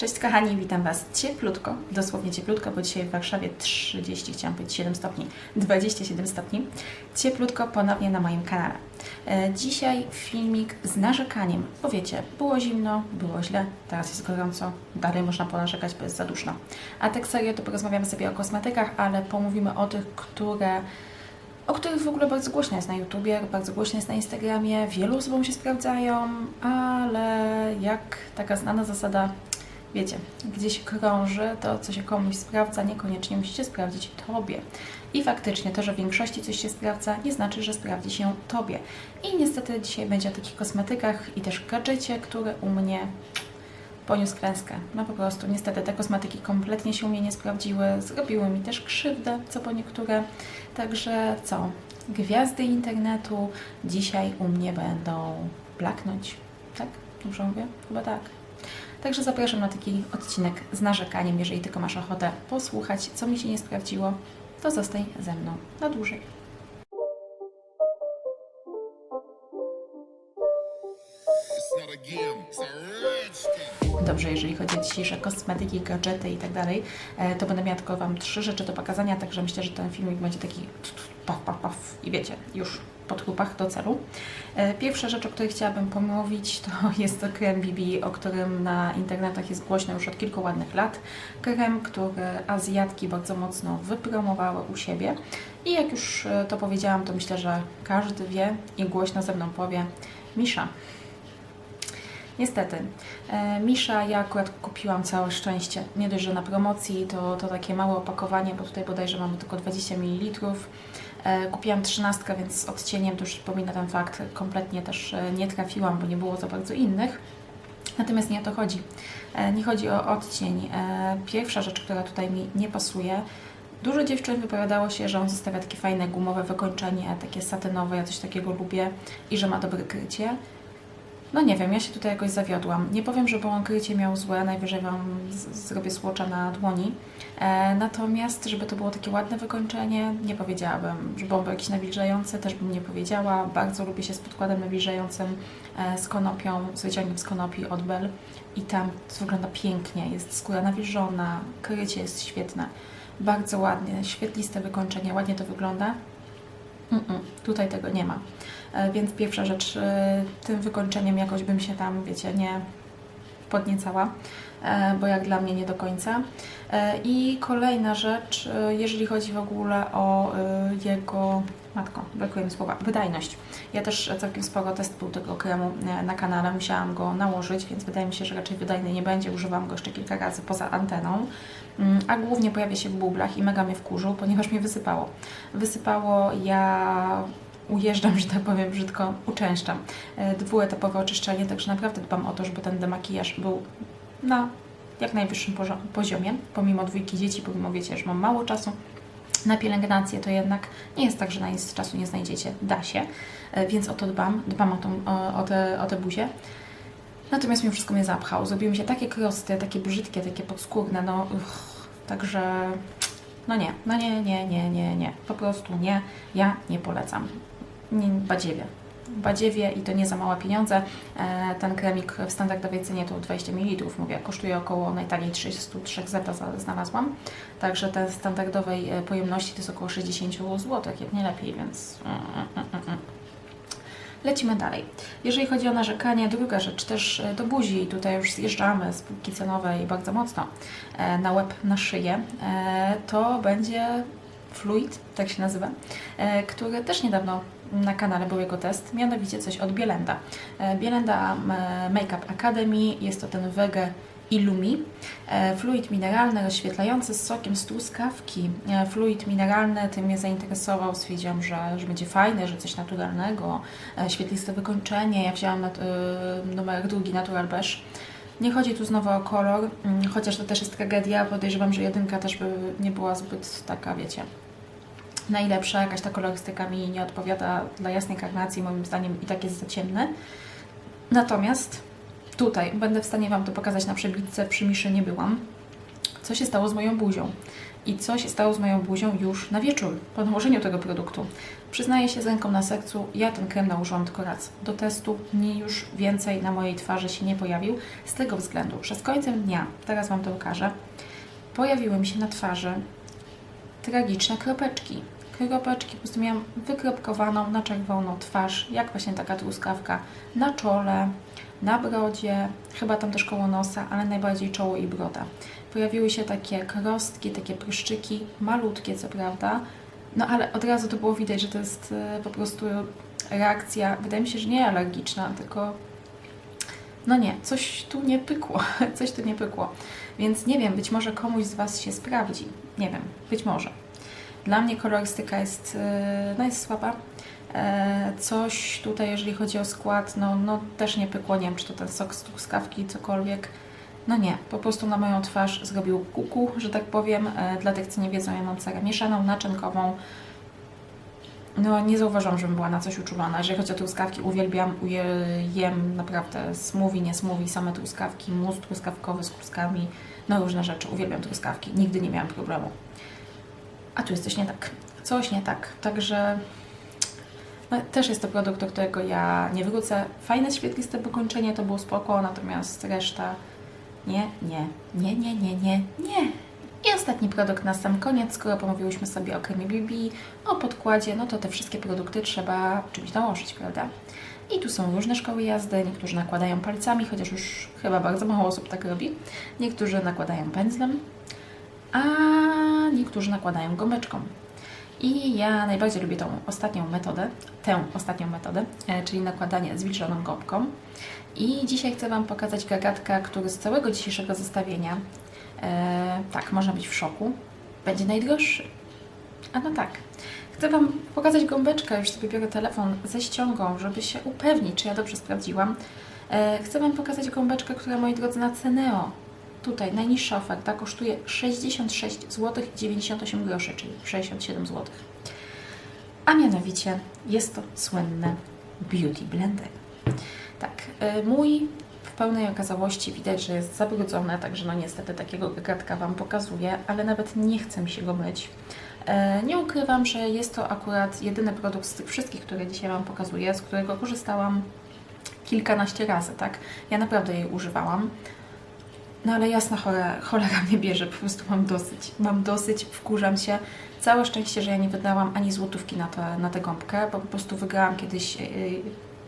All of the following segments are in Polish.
Cześć kochani, witam Was cieplutko, dosłownie cieplutko, bo dzisiaj w Warszawie 30, chciałam powiedzieć 7 stopni, 27 stopni. Cieplutko ponownie na moim kanale. E, Dzisiaj filmik z narzekaniem, bo wiecie, było zimno, było źle, teraz jest gorąco, dalej można ponarzekać, bo jest za duszno. A tak serio to porozmawiamy sobie o kosmetykach, ale pomówimy o tych, które o których w ogóle bardzo głośno jest na YouTubie, bardzo głośno jest na Instagramie, wielu osobom się sprawdzają, ale jak taka znana zasada, wiecie, gdzieś krąży, to co się komuś sprawdza, niekoniecznie musi się sprawdzić Tobie. I faktycznie to, że w większości coś się sprawdza, nie znaczy, że sprawdzi się Tobie. I niestety dzisiaj będzie o takich kosmetykach i też gadżecie, które u mnie poniósł klęskę. No po prostu, niestety te kosmetyki kompletnie się u mnie nie sprawdziły, zrobiły mi też krzywdę, co po niektóre. Także co? Gwiazdy internetu dzisiaj u mnie będą blaknąć. Tak? Dobrze mówię? Chyba tak. Także zapraszam na taki odcinek z narzekaniem. Jeżeli tylko masz ochotę posłuchać, co mi się nie sprawdziło, to zostań ze mną na dłużej. It's not a game, it's a. Dobrze, jeżeli chodzi o dzisiejsze kosmetyki, gadżety i tak dalej, e, to będę miała tylko Wam trzy rzeczy do pokazania, także myślę, że ten filmik będzie taki paf, paf, paf i wiecie, już po trupach do celu. E, Pierwsza rzecz, o której chciałabym pomówić, to jest krem BB, o którym na internetach jest głośno już od kilku ładnych lat. Krem, który Azjatki bardzo mocno wypromowały u siebie i jak już e, to powiedziałam, to myślę, że każdy wie i głośno ze mną powie Misza. Niestety. E, Misza, ja akurat kupiłam całe szczęście. Nie dość, że na promocji to, to takie małe opakowanie, bo tutaj bodajże mamy tylko 20 ml. E, kupiłam 13, więc z odcieniem to już przypomina ten fakt. Kompletnie też e, nie trafiłam, bo nie było za bardzo innych. Natomiast nie o to chodzi. Nie chodzi o odcień. Pierwsza rzecz, która tutaj mi nie pasuje, Dużo dziewczyn wypowiadało się, że on zostawia takie fajne gumowe wykończenie, takie satynowe, ja coś takiego lubię i że ma dobre krycie. No nie wiem, ja się tutaj jakoś zawiodłam. Nie powiem, żeby on krycie miał złe, najwyżej Wam zrobię słocza na dłoni. E, natomiast, żeby to było takie ładne wykończenie, nie powiedziałabym. Żeby on był jakiś też bym nie powiedziała. Bardzo lubię się z podkładem nawilżającym, e, z konopią, z wyciągiem z konopi od Bell. I tam wygląda pięknie. Jest skóra nawilżona, krycie jest świetne. Bardzo ładnie, świetliste wykończenie, ładnie to wygląda. Mm-mm, tutaj tego nie ma. E, Więc pierwsza rzecz, e, tym wykończeniem jakoś bym się tam, wiecie, nie podniecała, e, bo jak dla mnie nie do końca. I kolejna rzecz, jeżeli chodzi w ogóle o jego, matko, brakuje mi słowa, wydajność. Ja też całkiem sporo testów tego kremu e, na kanale, musiałam go nałożyć, więc wydaje mi się, że raczej wydajny nie będzie. Używam go jeszcze kilka razy poza anteną, Mm, a głównie pojawia się w bublach i mega mnie wkurzył, ponieważ mnie wysypało. Wysypało, ja ujeżdżam, że tak powiem brzydko, uczęszczam. E, Dwuetapowe oczyszczenie, także naprawdę dbam o to, żeby ten demakijaż był na jak najwyższym pozio- poziomie, pomimo dwójki dzieci, pomimo wiecie, że mam mało czasu na pielęgnację, to jednak nie jest tak, że na nic czasu nie znajdziecie, da się, E, więc o to dbam, dbam o, tą, o, o, te, o te buzie. Natomiast mi wszystko mnie zapchał, zrobiły mi się takie krosty, takie brzydkie, takie podskórne, no uch, także no nie, no nie, nie, nie, nie, nie, po prostu nie, ja nie polecam. Nie, badziewie. Badziewie i to nie za małe pieniądze. E, ten kremik w standardowej cenie to 20 ml, mówię, kosztuje około najtaniej 33 zeta znalazłam. Także ten standardowej e, pojemności to jest około 60 zł, jak nie lepiej, więc mm, mm, mm. Lecimy dalej. Jeżeli chodzi o narzekanie, druga rzecz też e, do buzi. Tutaj już zjeżdżamy z półki cenowej bardzo mocno na łeb, na szyję. To będzie Fluid, tak się nazywa, który też niedawno na kanale był jego test, mianowicie coś od Bielenda. E, Bielenda e, Makeup Academy, jest to ten Wege Illumi. E, Fluid mineralny, rozświetlający z sokiem z truskawki. Fluid mineralny, tym mnie zainteresował, stwierdziłam, że, że będzie fajny, że coś naturalnego, świetliste wykończenie. Ja wzięłam nat- numer drugi Natural Beige. Nie chodzi tu znowu o kolor, mm, chociaż to też jest tragedia. Podejrzewam, że jedynka też by nie była zbyt taka, wiecie, najlepsza. Jakaś ta kolorystyka mi nie odpowiada dla jasnej karnacji, moim zdaniem i tak jest za ciemny. Natomiast tutaj będę w stanie Wam to pokazać na przebitce, przy Miszy nie byłam. Co się stało z moją buzią? I co się stało z moją buzią już na wieczór, po nałożeniu tego produktu. Przyznaję się z ręką na sercu, ja ten krem nałożyłam tylko raz. Do testu nie już więcej na mojej twarzy się nie pojawił, z tego względu, że z końcem dnia, teraz Wam to pokażę, pojawiły mi się na twarzy tragiczne kropeczki. Kropeczki, po prostu miałam wykropkowaną na czerwoną twarz, jak właśnie taka truskawka, na czole, na brodzie, chyba tam też koło nosa, ale najbardziej czoło i broda. Pojawiły się takie krostki, takie pryszczyki, malutkie co prawda, no ale od razu to było widać, że to jest e, po prostu reakcja, wydaje mi się, że nie alergiczna, tylko no nie, coś tu nie pykło, coś tu nie pykło. Więc nie wiem, być może komuś z Was się sprawdzi. Nie wiem, być może. Dla mnie kolorystyka jest, e, no jest słaba. E, Coś tutaj, jeżeli chodzi o skład, no, no też nie pykło. Nie wiem, czy to ten sok z truskawki, cokolwiek. No nie, po prostu na moją twarz zrobił kuku, że tak powiem. E, Dla tych, co nie wiedzą, ja mam cerę mieszaną, naczynkową. No nie zauważyłam, żebym była na coś uczulona. Jeżeli chodzi o truskawki, uwielbiam, uje- jem naprawdę smoothie, nie smoothie, same truskawki, mus truskawkowy z kluskami, no różne rzeczy. Uwielbiam truskawki, nigdy nie miałam problemu. A tu jest coś nie tak. Coś nie tak. Także no, też jest to produkt, do którego ja nie wrócę. Fajne, świetliste pokończenie to było spoko, natomiast reszta nie, nie, nie, nie, nie, nie, nie. I ostatni produkt na sam koniec, skoro pomówiłyśmy sobie o kremie BB, o podkładzie, no to te wszystkie produkty trzeba czymś nałożyć, prawda? I tu są różne szkoły jazdy, niektórzy nakładają palcami, chociaż już chyba bardzo mało osób tak robi. Niektórzy nakładają pędzlem, a niektórzy nakładają gąbeczką. I ja najbardziej lubię tą ostatnią metodę, tę ostatnią metodę, e, czyli nakładanie zwilżoną gąbką. I dzisiaj chcę Wam pokazać gagatka, który z całego dzisiejszego zestawienia, e, tak, można być w szoku, będzie najdroższy. A no tak. Chcę Wam pokazać gąbeczkę, już sobie biorę telefon ze ściągą, żeby się upewnić, czy ja dobrze sprawdziłam. E, chcę Wam pokazać gąbeczkę, która, moi drodzy, na Ceneo, tutaj najniższa oferta, kosztuje 66 zł 98 groszy, czyli 67 zł. A mianowicie jest to słynne Beauty Blender. Tak, y, mój w pełnej okazałości widać, że jest zabrudzony, także no niestety takiego gagatka Wam pokazuję, ale nawet nie chcę mi się go myć. E, Nie ukrywam, że jest to akurat jedyny produkt z tych wszystkich, które dzisiaj Wam pokazuję, z którego korzystałam kilkanaście razy, tak? Ja naprawdę jej używałam. No ale jasna cholera, cholera mnie bierze, po prostu mam dosyć. Mam dosyć, wkurzam się. Całe szczęście, że ja nie wydałam ani złotówki na, na tę gąbkę, bo po prostu wygrałam kiedyś yy,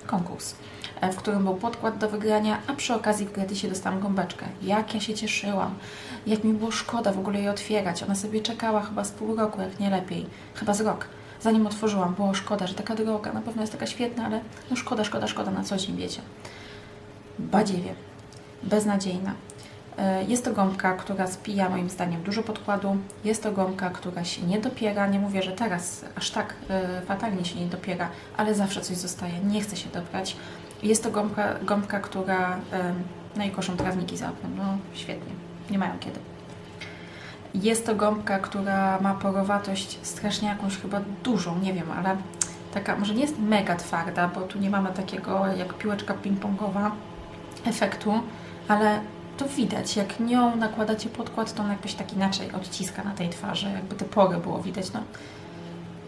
konkurs, e, w którym był podkład do wygrania, a przy okazji w gratisie dostałam gąbeczkę. Jak ja się cieszyłam, jak mi było szkoda w ogóle jej otwierać. Ona sobie czekała chyba z pół roku, jak nie lepiej, chyba z rok. Zanim otworzyłam, było szkoda, że taka droga, na pewno jest taka świetna, ale no szkoda, szkoda, szkoda na co dzień, wiecie. Badziewie, beznadziejna. E, Jest to gąbka, która spija moim zdaniem dużo podkładu. Jest to gąbka, która się nie dopiera. Nie mówię, że teraz aż tak e, fatalnie się nie dopiera, ale zawsze coś zostaje. Nie chce się dobrać. Jest to gąbka, gąbka która... No i koszą trawniki za oknem. No świetnie. Nie mają kiedy. Jest to gąbka, która ma porowatość strasznie jakąś chyba dużą, nie wiem, ale taka może nie jest mega twarda, bo tu nie mamy takiego jak piłeczka ping-pongowa efektu, ale to widać, jak nią nakładacie podkład, to on jakoś tak inaczej odciska na tej twarzy, jakby te pory było widać, no.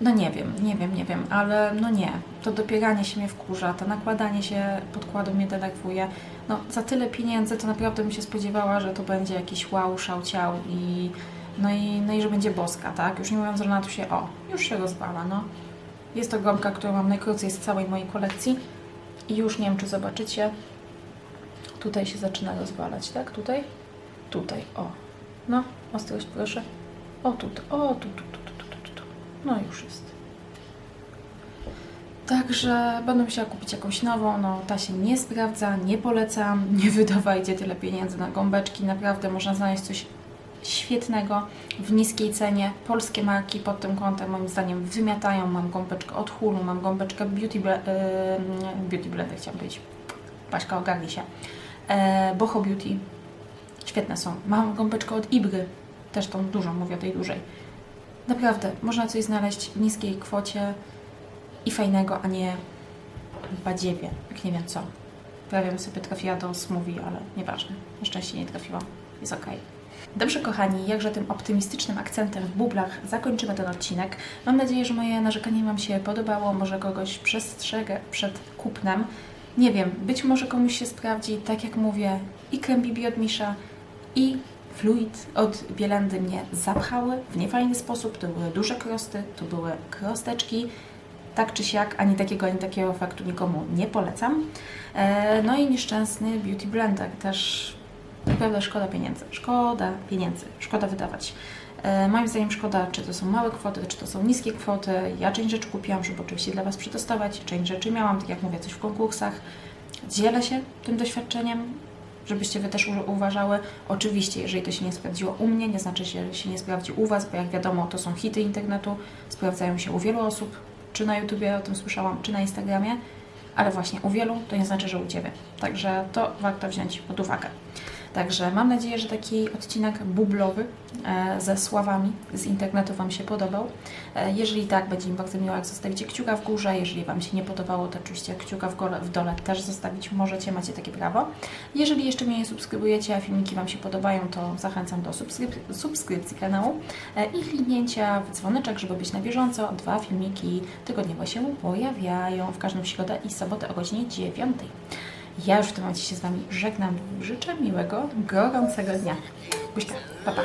No nie wiem, nie wiem, nie wiem, ale no nie. To dopieranie się mnie wkurza, to nakładanie się podkładu mnie denerwuje. No za tyle pieniędzy to naprawdę bym się spodziewała, że to będzie jakiś wow, szał, ciał i no i, no i że będzie boska, tak? Już nie mówiąc, że ona tu się, o, już się rozwala, no. Jest to gąbka, którą mam najkrócej z całej mojej kolekcji i już nie wiem, czy zobaczycie, Tutaj się zaczyna rozwalać, tak? Tutaj? Tutaj, o. No, ostrość proszę. O, tutaj, o, tu, tu, tu, tu, tu, tu, tu. No już jest. Także będę musiała kupić jakąś nową, no ta się nie sprawdza, nie polecam, nie wydawajcie tyle pieniędzy na gąbeczki, naprawdę można znaleźć coś świetnego w niskiej cenie. Polskie marki pod tym kątem moim zdaniem wymiatają. Mam gąbeczkę od Hulu, mam gąbeczkę Beauty, Ble- yy, Beauty Blender chciałam powiedzieć. Paśka, ogarnij się. E, Boho Beauty. Świetne są. Mam gąbeczkę od Ibry. Też tą dużą, mówię o tej dużej. Naprawdę, można coś znaleźć w niskiej kwocie i fajnego, a nie badziewie, jak nie wiem co. Prawie sobie trafiła do smoothie, ale nieważne. Na szczęście nie trafiłam. Jest okej. Dobrze, kochani, jakże tym optymistycznym akcentem w bublach zakończymy ten odcinek. Mam nadzieję, że moje narzekanie Wam się podobało, może kogoś przestrzegę przed kupnem. Nie wiem, być może komuś się sprawdzi, tak jak mówię, i krem Bibi od Misza, i fluid od Bielandy mnie zapchały w niefajny sposób. To były duże krosty, to były krosteczki. Tak czy siak, ani takiego, ani takiego efektu nikomu nie polecam. E, No i nieszczęsny Beauty Blender też naprawdę szkoda pieniędzy. Szkoda pieniędzy, szkoda wydawać. E, Moim zdaniem szkoda, czy to są małe kwoty, czy to są niskie kwoty. Ja część rzeczy kupiłam, żeby oczywiście dla Was przetestować. Część rzeczy miałam, tak jak mówię, coś w konkursach. Dzielę się tym doświadczeniem, żebyście Wy też uważały. Oczywiście, jeżeli to się nie sprawdziło u mnie, nie znaczy, że się nie sprawdzi u Was, bo jak wiadomo, to są hity internetu, sprawdzają się u wielu osób, czy na YouTubie o tym słyszałam, czy na Instagramie, ale właśnie u wielu to nie znaczy, że u Ciebie. Także to warto wziąć pod uwagę. Także mam nadzieję, że taki odcinek bublowy e, ze sławami z internetu Wam się podobał. E, jeżeli tak, będzie mi bardzo miło, jak zostawicie kciuka w górze. Jeżeli Wam się nie podobało, to oczywiście kciuka w, gole, w dole też zostawić możecie, macie takie prawo. Jeżeli jeszcze mnie nie subskrybujecie, a filmiki Wam się podobają, to zachęcam do subskryp- subskrypcji kanału e, i kliknięcia w dzwoneczek, żeby być na bieżąco. Dwa filmiki tygodniowo się pojawiają w każdą środę i sobotę o godzinie 9. Ja już w tym momencie się z Wami żegnam. Życzę miłego, gorącego dnia. Buźka, pa pa.